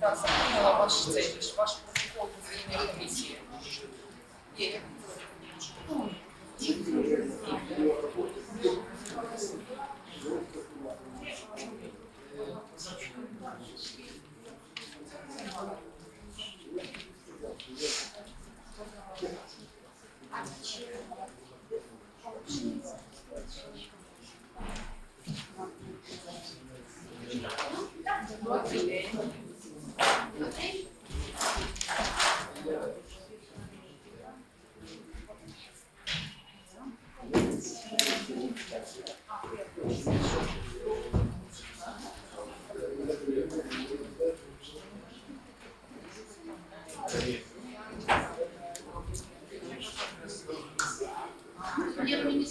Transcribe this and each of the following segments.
Так, запомнила ваш цей ваш протокол постійної комісії. Є. Yang ini.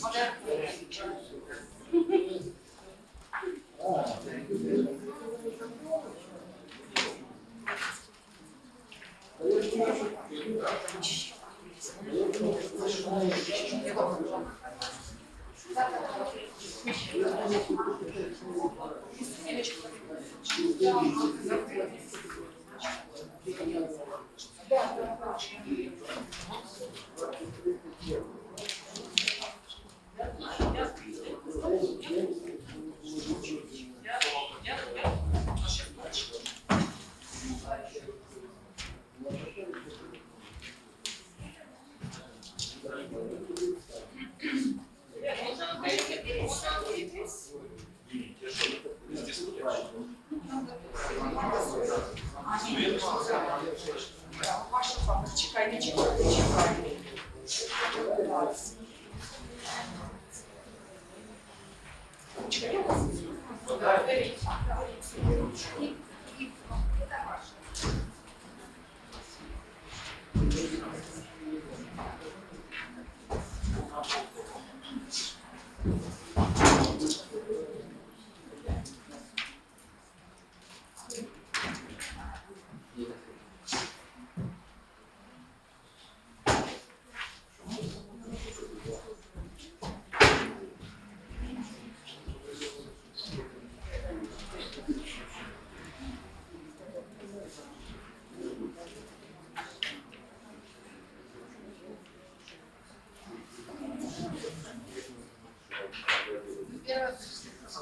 Ваша папа, чекай, не чекай, не чекай. Так,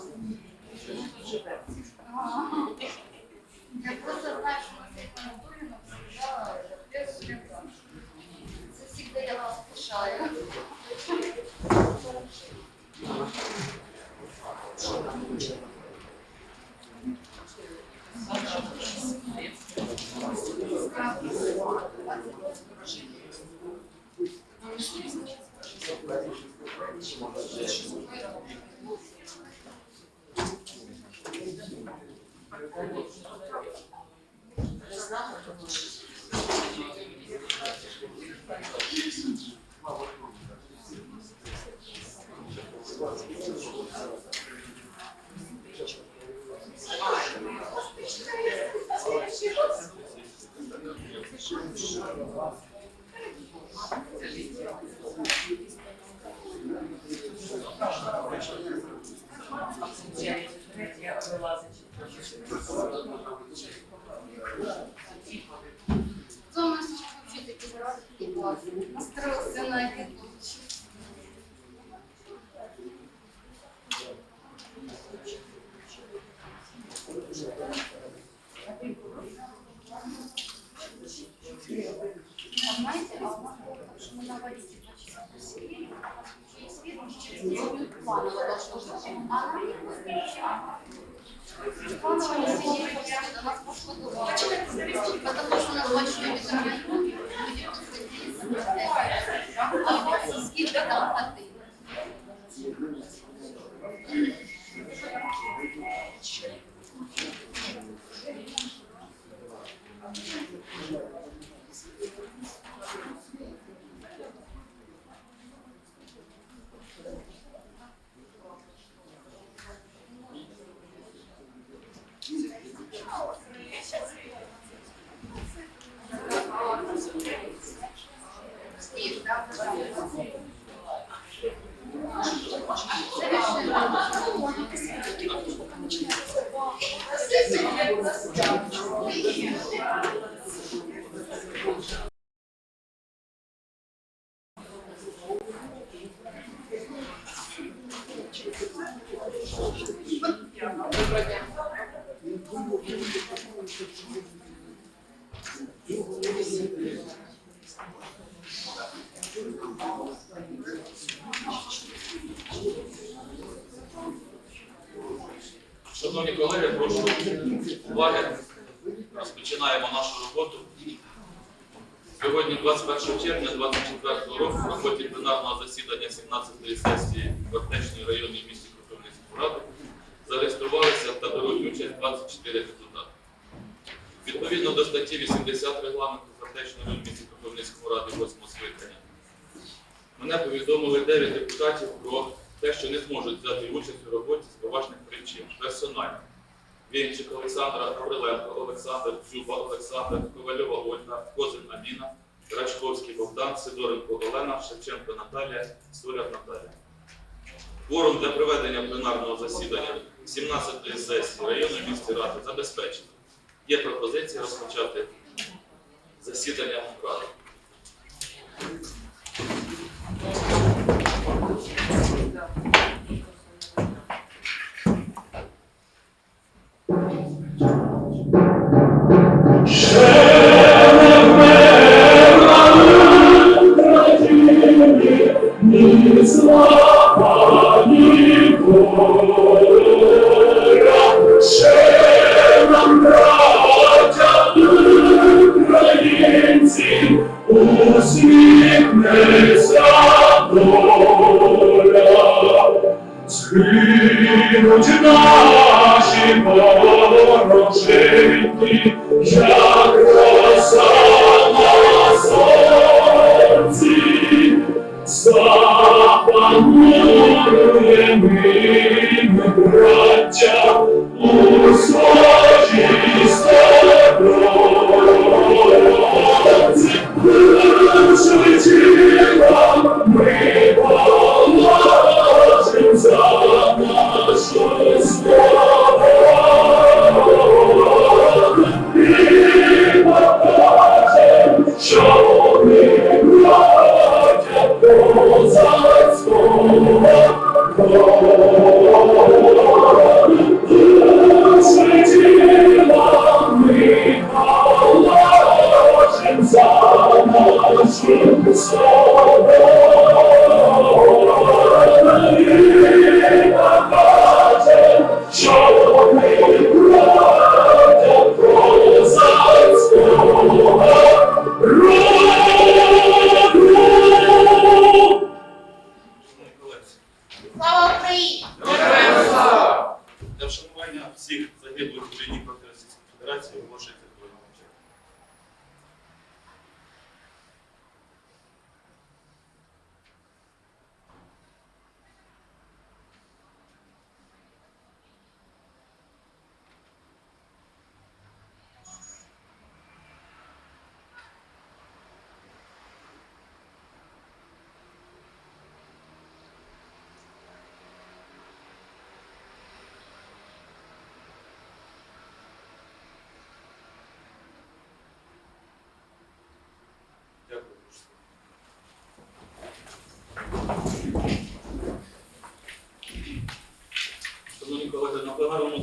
беріть. Я allows Шановні колеги, прошу уваги. Розпочинаємо нашу роботу. Сьогодні, 21 червня 2024 року, в роботі пленарного засідання 17-ї сесії Вартечної районної місті Кропивницької ради зареєструвалися та беруть участь 24 депутати. Відповідно до статті 80 регламенту Вартечної районної місті Кропивницької ради 8 скликання, мене повідомили 9 депутатів про те, що не зможуть взяти участь у роботі з поважних причин. Персонально. Вінчик Олександра, Гавриленко, Олександр, Дзюба, Олександр, Ковальова Ольга, Козин Аміна, Рачковський Богдан, Сидоренко Олена, Шевченко Наталія, Соляр Наталія. Форум для проведення пленарного засідання 17-ї сесії районної міської ради забезпечено. Є пропозиція розпочати засідання ради.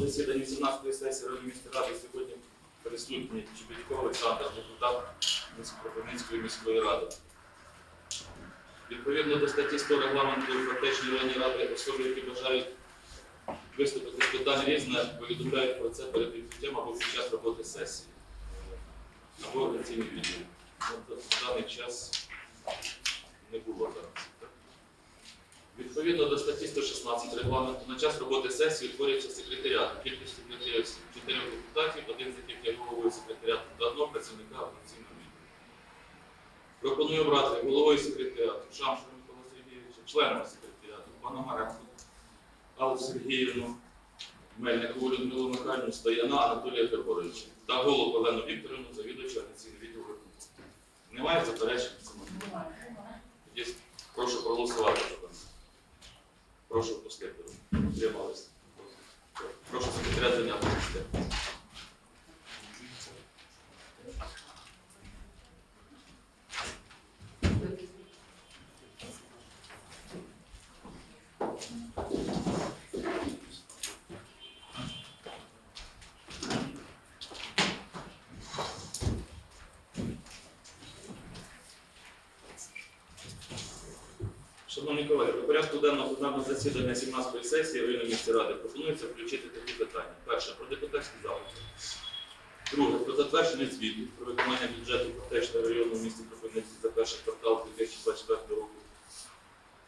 Засіданні 17-ї сесії Ради міської ради сьогодні присутній Чебідько Олександр, депутат Кропивницької міської ради. Відповідно до статті 100 регламенту Фактичної районної ради особи, які бажають виступити з питань різне, повідомляють про це перед відкриттям або під час роботи сесії або організаційний відділ. На даний час не було зараз. Відповідно до статті 116 регламенту на час роботи сесії утворюється секретаріат. Кількість секретарів 4 депутатів, один з яких є головою секретаріату та одного працівника організаційного відділу. Пропоную обрати головою секретаріату Шамшу Микола Сергійовича, членом секретаріату Пономаренко, Аллу Сергіївну, Мельникову Людмилу Михайлівну, Стояна Анатолія Григоровича та голову Олену Вікторівну, завідувача організаційного відділу. Немає заперечень? Є. Прошу проголосувати. Прошу. Трималися. Прошу секретаря зайняти Шановні колеги, до порядку денного пленарного засідання 17-ї сесії районної міської ради пропонується включити такі питання. Перше про депутатські запити. Друге про затвердження звіту про виконання бюджету Протечного району в місті Кропивницький за перший квартал 2024 року.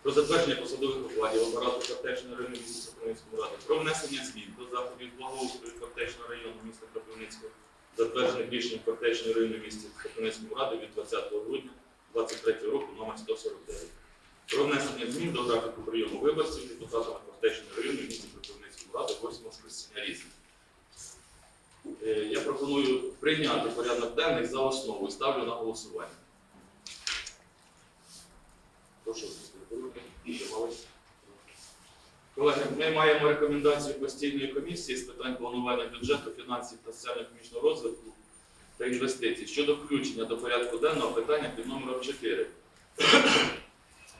Про затвердження посадових окладів апарату Картечного району міста Кропивницької ради, про внесення змін до заходів благоустрою Картечного району міста Кропивницького, затверджених рішенням Картечної районної міста Кропивницької ради від 20 грудня 2023 року номер 149. Про внесення змін до графіку прийому виборців депутатами Картечної районної міста Кропивницької ради 8 скликання різних. Е, Я пропоную прийняти порядок денний за основу і ставлю на голосування. Прошу. Тримались. Колеги, ми маємо рекомендацію постійної комісії з питань планування бюджету, фінансів та соціально-економічного розвитку та інвестицій щодо включення до порядку денного питання під номером 4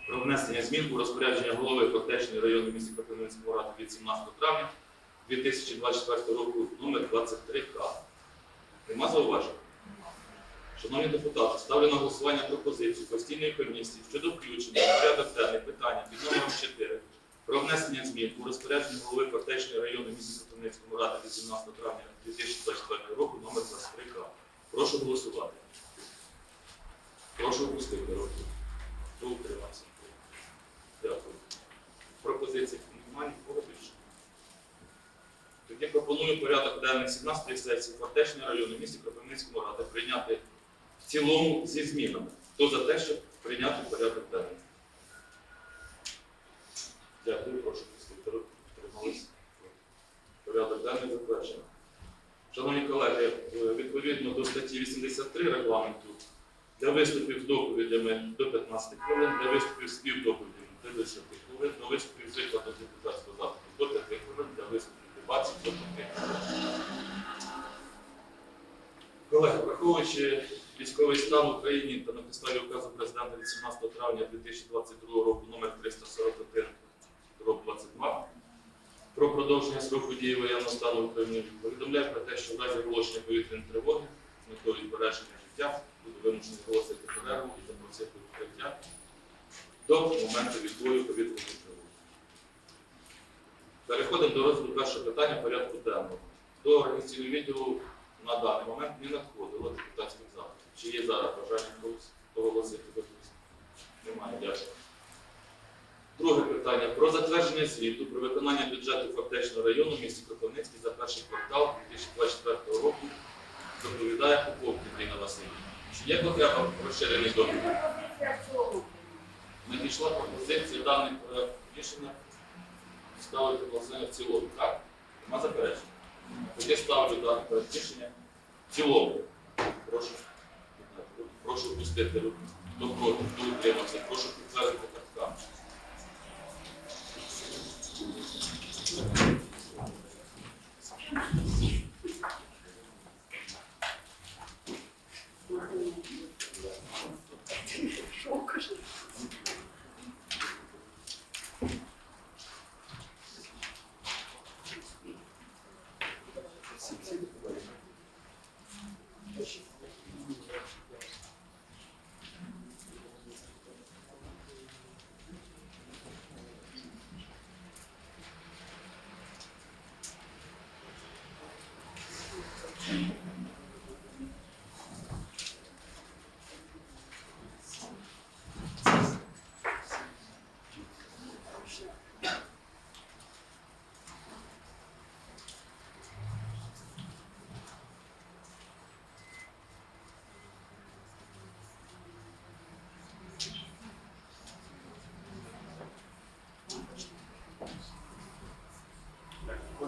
про внесення змін у розпорядження голови Котечної районної міста Кропивницького ради від 17 травня 2024 року номер 23К. Нема зауважень? Шановні депутати, ставлю на голосування пропозицію постійної комісії щодо включення в порядок денний питання під номером 4 про внесення змін у розпорядження голови Котечної районної міста Кропивницького ради від 17 травня 2024 року номер 23К. Прошу голосувати. Прошу опустити руки. Хто утримався? Дякую. Пропозиції немає нікого більше. Тоді пропоную порядок денний 17 сесії Фортечної району місті Кропивницькому ради прийняти в цілому зі змінами. Хто за те, щоб прийняти порядок денний? Дякую, прошу руки. Порядок денний затверджено. Шановні колеги, е, відповідно до статті 83 регламенту для виступів з доповідями до 15 хвилин, для виступів з співдоповідями до 10 хвилин, до виступів з викладу депутатського запиту до 5 хвилин, для виступів дебатів до 5. Колеги, враховуючи військовий стан в Україні та на підставі указу президента від 17 травня 2022 року номер 341 рок 22 про продовження строку дії воєнного стану в Україні повідомляє про те, що в разі оголошення повітряної тривоги з метою збереження життя буде вимушений оголосити перерву і запросити укриття до моменту відбою повітряної тривоги. Переходимо до розгляду першого питання порядку денного. До організаційного відділу на даний момент не надходило депутатських запитів. Чи є зараз бажання когось оголосити? Немає, дякую. Друге питання про затвердження звіту про виконання бюджету Фортечного району місті Кропивницький за перший квартал 2024 року доповідає Попов Катерина Васильівна. Чи є потреба в цілому. Надійшла пропозиція даних проект рішення ставити власне в цілому, так? Нема заперечення. Тоді ставлю дане проект в цілому. Прошу, прошу пустити руку. Хто проти, хто утримався, прошу підтвердити картками.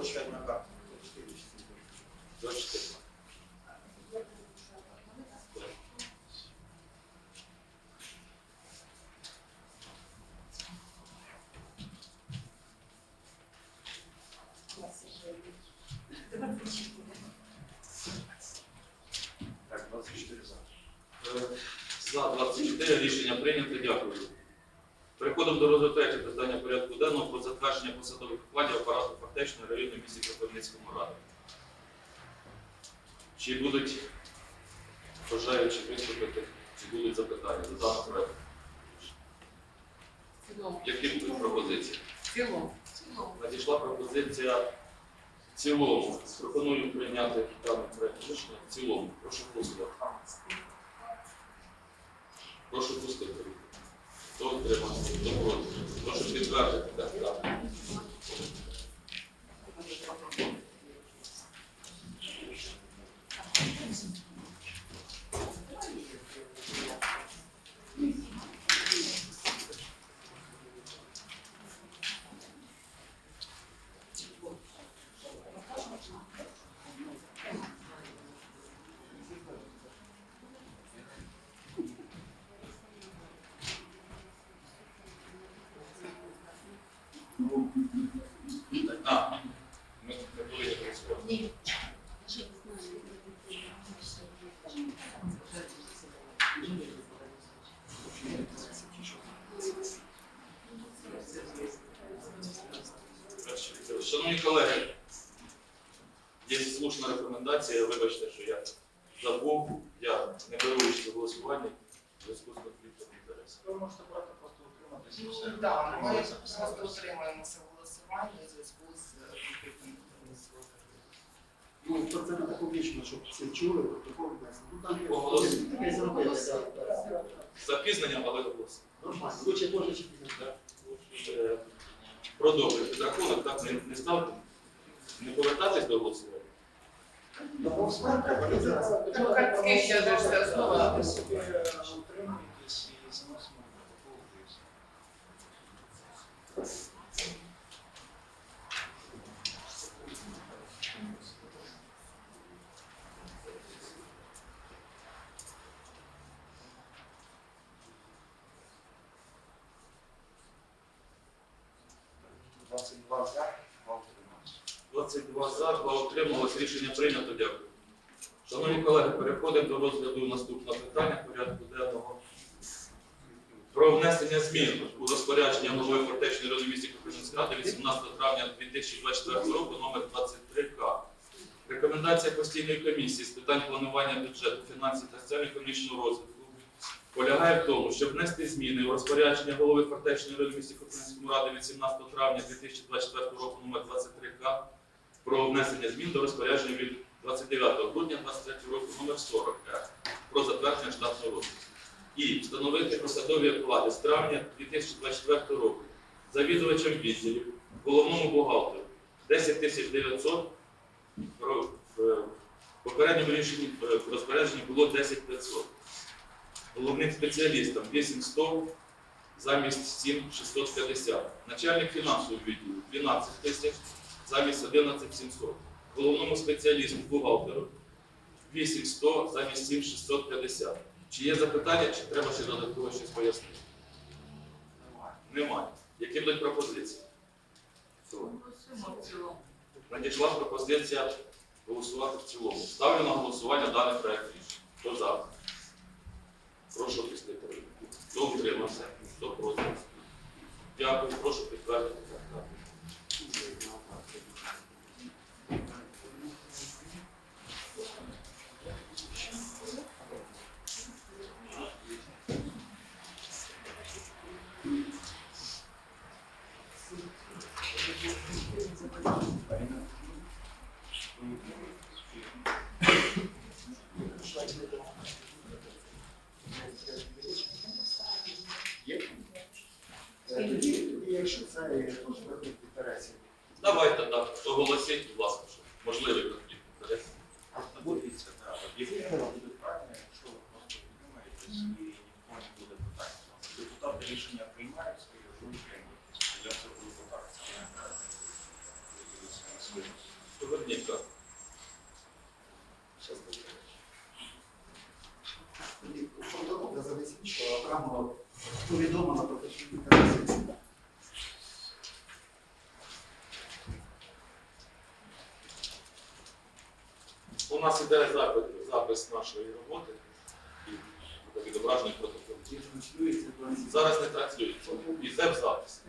Хочешь на карту? 24. Так, 24 за. Е, За 24 рішення прийнято. Дякую. Переходимо до розгляду третього питання порядку денного про затвердження посадових окладів апарату фактичної районної місті Кропивницькому раді. Чи будуть бажаючи виступити, чи будуть запитання до даного проекту? Які будуть пропозиції? В цілому. Надійшла пропозиція в цілому. Пропоную прийняти даний проект рішення в цілому. Прошу голосувати. Прошу пустити. Хто утримався? Хто проти? Прошу підтвердити. Голосувати. 22 за, 2 утрималися. утрималось. Рішення прийнято. Дякую. Шановні колеги, переходимо до розгляду наступного питання порядку денного. Про внесення змін у розпорядження нової фортечної ради місті Кропивницької ради 18 травня 2024 року номер 23К. Рекомендація постійної комісії з питань планування бюджету, фінансів та соціально-економічного розвитку полягає в тому, щоб внести зміни у розпорядження голови фортечної ради місті Кропивницької ради від 17 травня 2024 року номер 23К про внесення змін до розпорядження від 29 грудня 2023 року номер 40 Р про затвердження штатного розпису і встановити посадові оклади з травня 2024 року завідувачам відділів, головному бухгалтеру 10 тисяч 900, в попередньому рішенні е, розпорядженні було 10 500. Головним спеціалістам 8100 замість 7 650. Начальник фінансового відділу 12 тисяч замість 11 700. Головному спеціалісту бухгалтеру 8100 замість 7 650. Чи є запитання, чи треба ще додатково щось пояснити? Немає. Немає. Які будуть пропозиції? Надійшла пропозиція голосувати в цілому. Ставлю на голосування даний проект рішення. Хто за? Прошу руку. Хто утримався? Хто проти? Дякую. Прошу підтвердити. Є? Е, тоді, тоді, Якщо це е, конфлікт інтересів. Давайте так. Оголосіть, будь ласка, що можливий конфлікт інтересів. Дивіться, так, об'єктивно буде правильно, якщо ви просто утримаєтесь і ніхто не буде питань. Депутати рішення приймають свої, ви утримуєтесь. Я це буду так. Поверніть так. Тоді протокол де окремо повідомлено про конфлікт інтересів. У нас іде запис, запис нашої роботи і відображений протокол. Зараз не транслюється. Іде в запис.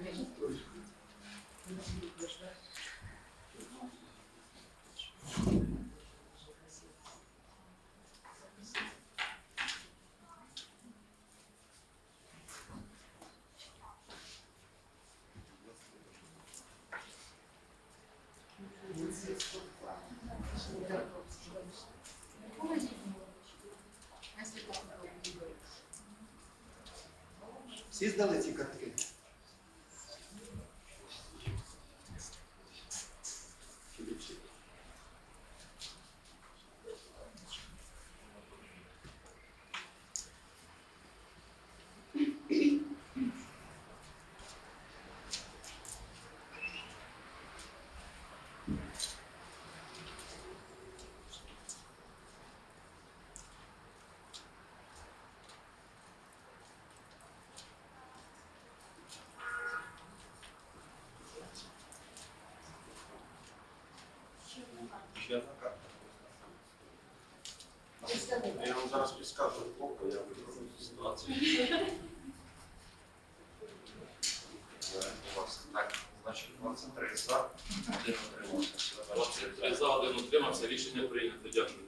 Ще одна карта. Я вам зараз підскажу боку, я виходжу з ситуації. Е, Так, значить 23 за, один утримався. 23 за, один утримався, рішення прийнято. Дякую.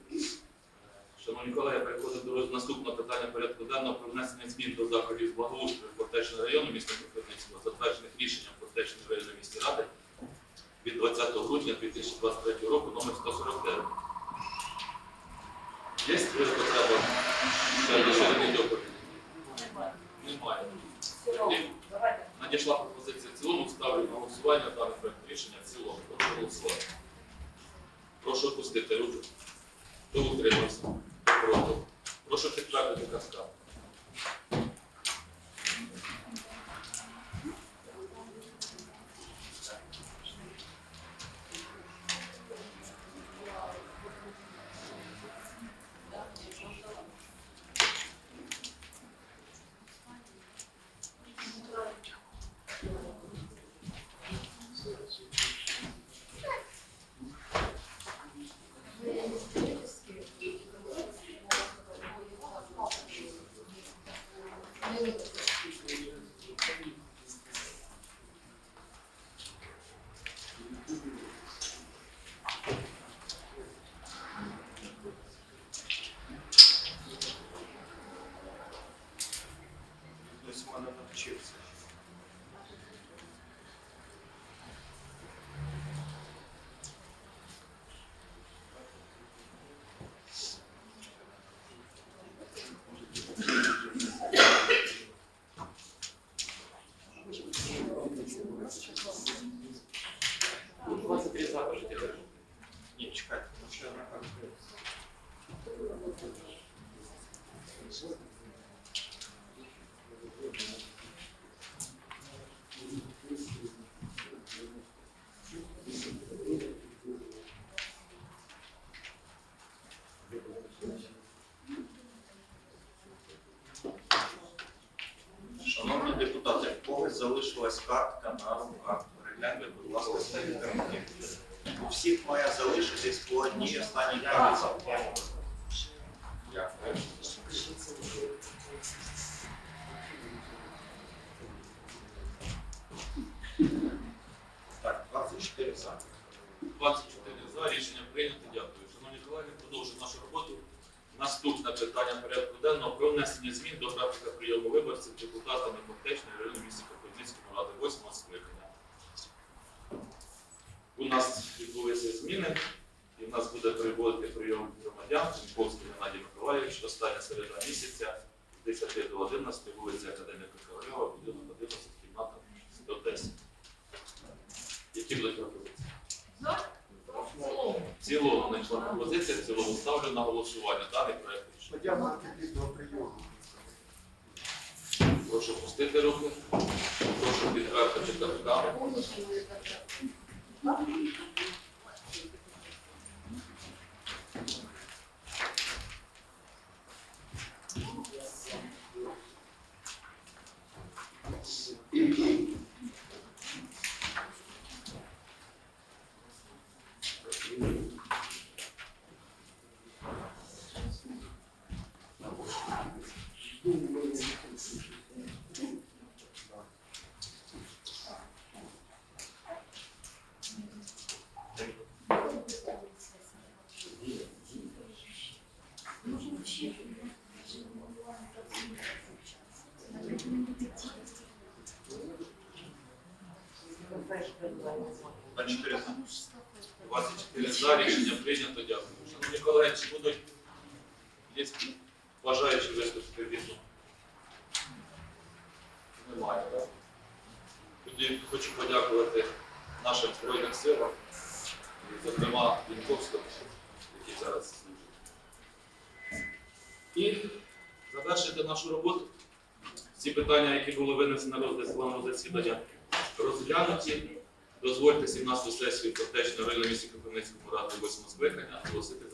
Шановні колеги, переходимо до наступного питання порядку денного про внесення змін до заходів благоустрою Фортечного району міста Кропивницького, затверджених рішенням Фортечного району міській ради від 20 грудня 2023 року номер 149. Є потреба ще розширений доповіді? Немає. Тоді Надійшла пропозиція в цілому, ставлю на голосування даний проект рішення в цілому. Прошу голосувати. Прошу опустити руки. Хто утримався? Проти? Прошу підтвердити каскад. Залишилась картка на руках. Будь ласка, свої картки. У всіх має залишитись по одній останній картці. 11, вулиця Академіка Корольова, будинок 11, кімната 110. Які будуть пропозиції? В цілому знайшла пропозиція, в цілому ставлю на голосування даний проект рішення. Подякувати до прийому. Прошу пустити руки, прошу підтвердити картками. На 4 за. 24 за, рішення прийнято, дякую. Шановні колеги, чи будуть є бажаючі виступити від немає. Так? Тоді хочу подякувати нашим Збройним силам, зокрема Вінковському, який зараз служить. І завершити нашу роботу. Ці питання, які були винесені на розгляд плану засідання, розглянуті. Дозвольте 17-ту сесію Котечної районної місті Кропивницького ради 8 скликання оголосити